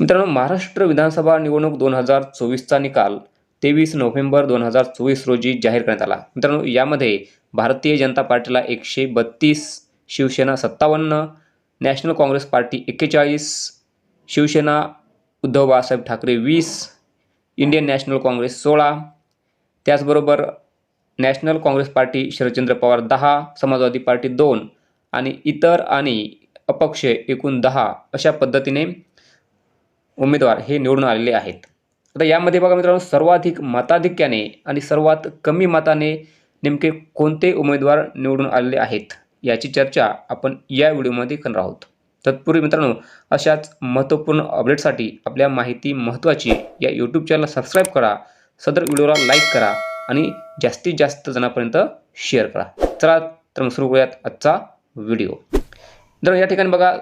मित्रांनो महाराष्ट्र विधानसभा निवडणूक दोन हजार चोवीसचा निकाल तेवीस नोव्हेंबर दोन हजार चोवीस रोजी जाहीर करण्यात आला. मित्रांनो यामध्ये भारतीय जनता पार्टीला एकशे बत्तीस शिवसेना सत्तावन्न नॅशनल काँग्रेस पार्टी एक्केचाळीस शिवसेना उद्धव बाळासाहेब ठाकरे वीस इंडियन नॅशनल काँग्रेस सोळा त्याचबरोबर National Congress Party Sharadchandra Pawar दहा समाजवादी पार्टी दोन आणि इतर आणि अपक्ष एकूण दहा अशा पद्धतीने उमेदवार हे निवडून आलेले आहेत. आता यामध्ये बघा मित्रांनो सर्वाधिक मताधिक्याने आणि सर्वात कमी मताने नेमके कोणते उमेदवार निवडून आलेले आहेत याची चर्चा आपण या व्हिडिओमध्ये करणार आहोत. तत्पूर्वी मित्रांनो अशाच महत्त्वपूर्ण अपडेटसाठी आपल्या माहिती महत्त्वाची या यूट्यूब चॅनलला सबस्क्राईब करा सदर व्हिडिओला लाईक करा आणि जास्तीत जास्त जणांपर्यंत शेअर करा. चला तर मग सुरू करूयात आजचा व्हिडिओ. तर या ठिकाणी बघा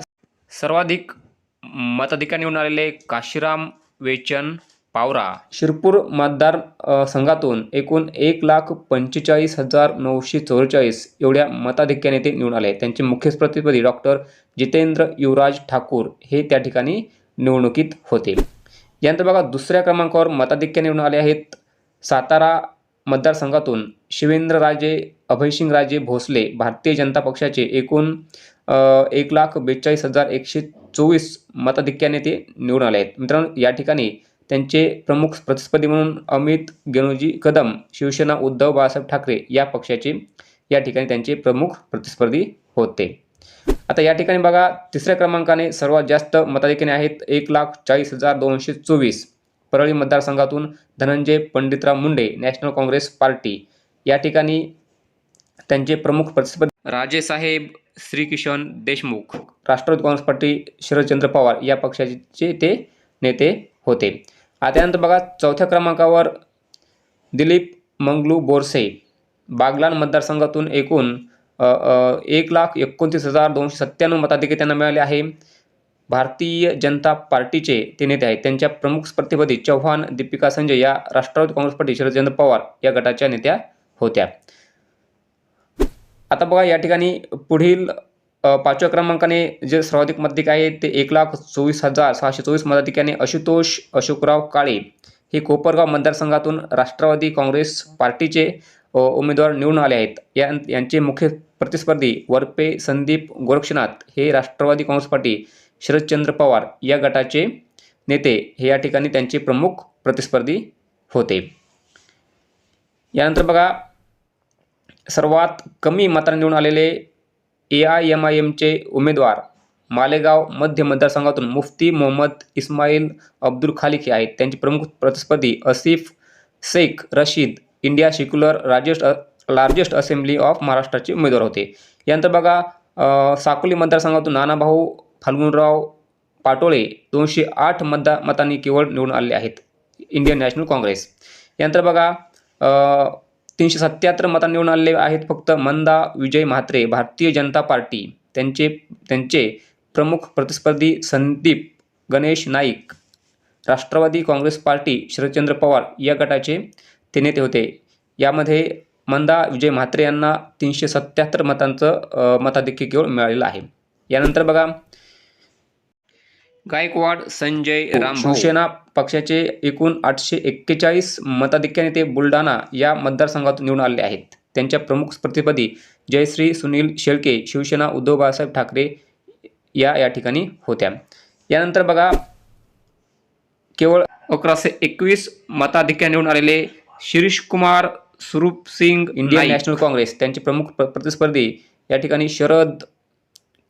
सर्वाधिक मताधिकार निवडून आलेले काशीराम वेचन पावरा. शिरपूर मतदार संघातून एकूण एक लाख पंचेचाळीस हजार नऊशे चौवेचाळीस एवढ्या मताधिक्याने ते निवडून आले. त्यांचे मुख्य प्रतिपदी डॉक्टर जितेंद्र युवराज ठाकूर हे त्या ठिकाणी निवडणुकीत होते. यानंतर बघा दुसऱ्या क्रमांकावर मताधिक्याने निवडून आले आहेत सातारा मतदारसंघातून शिवेंद्रराजे अभयसिंगराजे भोसले भारतीय जनता पक्षाचे एकूण एक लाख बेचाळीस हजार एकशे चोवीस मताधिक्याने ते निवडून आले आहेत. मित्रांनो या ठिकाणी त्यांचे प्रमुख प्रतिस्पर्धी म्हणून अमित गेनोजी कदम शिवसेना उद्धव बाळासाहेब ठाकरे या पक्षाचे या ठिकाणी त्यांचे प्रमुख प्रतिस्पर्धी होते. आता या ठिकाणी बघा तिसऱ्या क्रमांकाने सर्वात जास्त मताधिक्याने आहेत एक लाख चाळीस हजार दोनशे चोवीस. परळी मतदारसंघातून Dhananjay Panditrao Munde national Congress party. या ठिकाणी त्यांचे प्रमुख प्रतिस्पर्धी राजेसाहेब श्रीकिशन देशमुख. राष्ट्रवादी काँग्रेस पार्टी शरदचंद्र पवार या पक्षाचे ते नेते होते. आता त्यानंतर बघा चौथ्या क्रमांकावर दिलीप मंगलू बोरसे. बागलान मतदारसंघातून एकूण एक लाख एकोणतीस हजार दोनशे सत्त्याण्णव मताधिकारी त्यांना मिळाले आहे. भारतीय जनता पार्टीचे ते नेते आहेत. त्यांच्या प्रमुख स्पर्धेपदी चव्हाण दीपिका संजय या राष्ट्रवादी काँग्रेस पार्टी शरदचंद्र पवार या गटाच्या नेत्या होत्या. आता बघा या ठिकाणी पुढील पाचव्या क्रमांकाने जे सर्वाधिक मताधिक आहे ते एक लाख चोवीस हजार सहाशे चोवीस मताधिक्याने आशुतोष अशोकराव काळे हे कोपरगाव मतदारसंघातून राष्ट्रवादी काँग्रेस पार्टीचे उमेदवार निवडून आले आहेत. या यांचे मुख्य प्रतिस्पर्धी वरपे संदीप गोरक्षनाथ हे राष्ट्रवादी काँग्रेस पार्टी शरदचंद्र पवार या गटाचे नेते. हे या ठिकाणी त्यांचे प्रमुख प्रतिस्पर्धी होते. यानंतर बघा सर्वात कमी मतांनी निवडून आलेले ए आय एम आय एमचे उमेदवार मालेगाव मध्य मतदारसंघातून मुफ्ती मोहम्मद इस्माईल अब्दुल खालिक हे आहेत. त्यांचे प्रमुख प्रतिस्पर्धी Asif Shaikh Rashid India secular largest largest assembly of महाराष्ट्राचे उमेदवार होते. यानंतर बघा साकोली मतदारसंघातून नानाभाऊ फाल्गुनराव पाटोळे दोनशे आठ मतदा मतांनी केवळ निवडून आलेले आहेत. Indian national Congress. यानंतर बघा तीनशे सत्याहत्तर मतांनी निवडून आलेले आहेत फक्त मंदा विजय म्हात्रे भारतीय जनता पार्टी. त्यांचे त्यांचे प्रमुख प्रतिस्पर्धी संदीप गणेश नाईक राष्ट्रवादी काँग्रेस पार्टी शरदचंद्र पवार या गटाचे ते नेते होते. यामध्ये मंदा विजय म्हात्रे यांना तीनशे सत्याहत्तर मतांचं मताधिक्य केवळ मिळालेलं आहे. यानंतर बघा गायकवाड संजय राम शिवसेना पक्षाचे एकूण आठशे एक्केचाळीस मताधिक्याने ते बुलढाणा या मतदारसंघातून निवडून आलेले आहेत. त्यांच्या प्रमुख स्पर्धेपदी जयश्री सुनील शेळके शिवसेना उद्धव बाळासाहेब ठाकरे या या ठिकाणी होत्या. यानंतर बघा केवळ अकराशे एकवीस मताधिक्याने निवडून आलेले शिरीष कुमार स्वरूप सिंग इंडियन नॅशनल काँग्रेस. त्यांचे प्रमुख प्र- प्रतिस्पर्धी या ठिकाणी शरद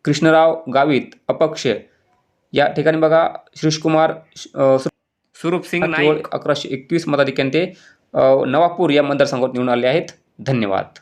कृष्णराव गावित अपक्ष या ठिकाणी बघा शिरीष कुमार अ, स्वरूप सिंग नाईक. अकराशे एकवीस मताधिक्याने ते नवापूर या मतदारसंघात निवडून आले आहेत. धन्यवाद.